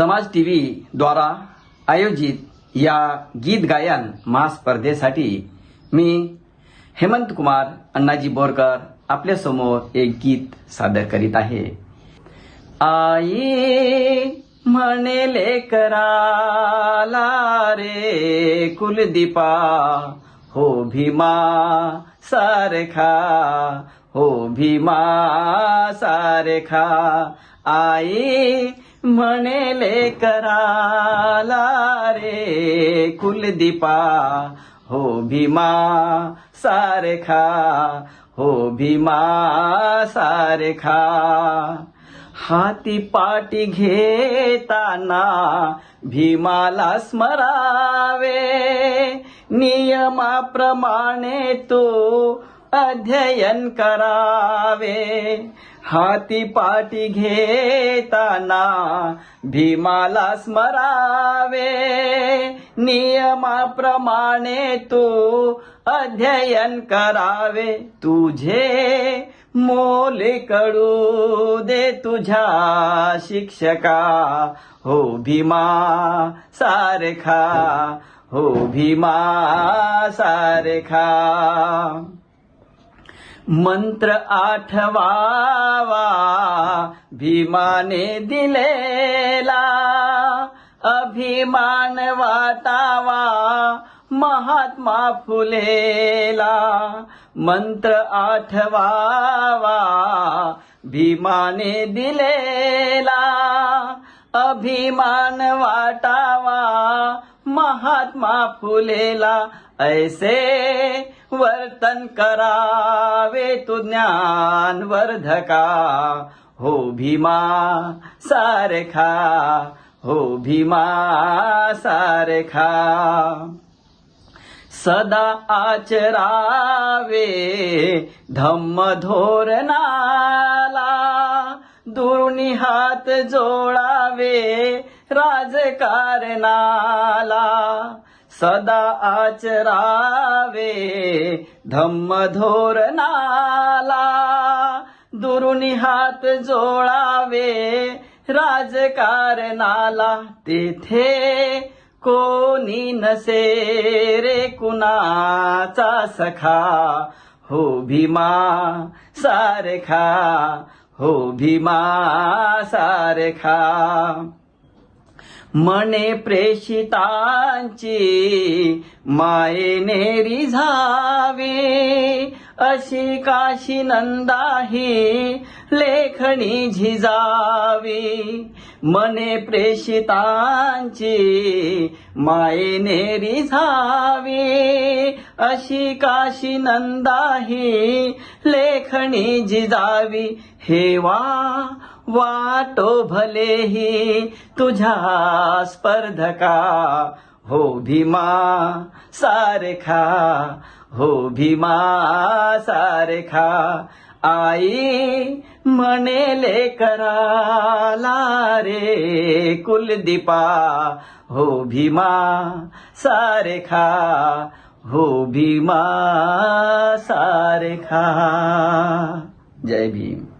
समाज टीव्ही द्वारा आयोजित या गीत गायन महास्पर्धेसाठी मी हेमंत कुमार अण्णाजी बोरकर आपल्यासमोर एक गीत सादर करीत आहे. आई म्हणे लेकराला रे कुलदीपा हो भीमा सारखा हो भीमा सारखा. आई म्हणे लेकराला रे कुलदीपा हो भीमा सारखा हो भीमा सारखा. हाती पाटी घेताना भीमाला स्मरावे नियमाप्रमाणे तू अध्ययन करावे. हाती पाटी घेताना भीमाला स्मरावे. नियमाप्रमाणे तू अध्ययन करावे. तुझे मोले कडू दे तुझ्या शिक्षका. हो भीमा सारखा. हो भीमा सारखा. मंत्र आठवावा भीमाने दिलेला अभिमान वाटावा महात्मा फुलेला. मंत्र आठवावा भीमाने दिलेला अभिमान वाटावा महात्मा फुलेला. ऐसे वर्तन करावे तू ज्ञान वर्धका हो भीमा सारखा हो भीमा सारखा. सदा आचरावे धम्म धोरणाला दुर्णी हात जोडावे राजकारणाला सदा आचरावे धम्म धोरणाला दुरुनी हात जोळावे राजकारणाला तेथे कोणी नसे रे कुणाचा सखा? हो भीमा सारखा हो भीमा सारखा. मने प्रेषितांची मायेने रिझावे अशी काशी नंदाही लेखणी झिजावी. मने प्रेषितांची मायेने रिझावी अशी काशी नंदाही लेखणी झिजावी. हेवा वाटो भलेही तुझ्या स्पर्धका हो भीमा सारखा हो भीमा सारखा. आई म्हणेले कराला रे कुलदीपा हो भीमा सारखा हो भीमा सारखा. जय भीम.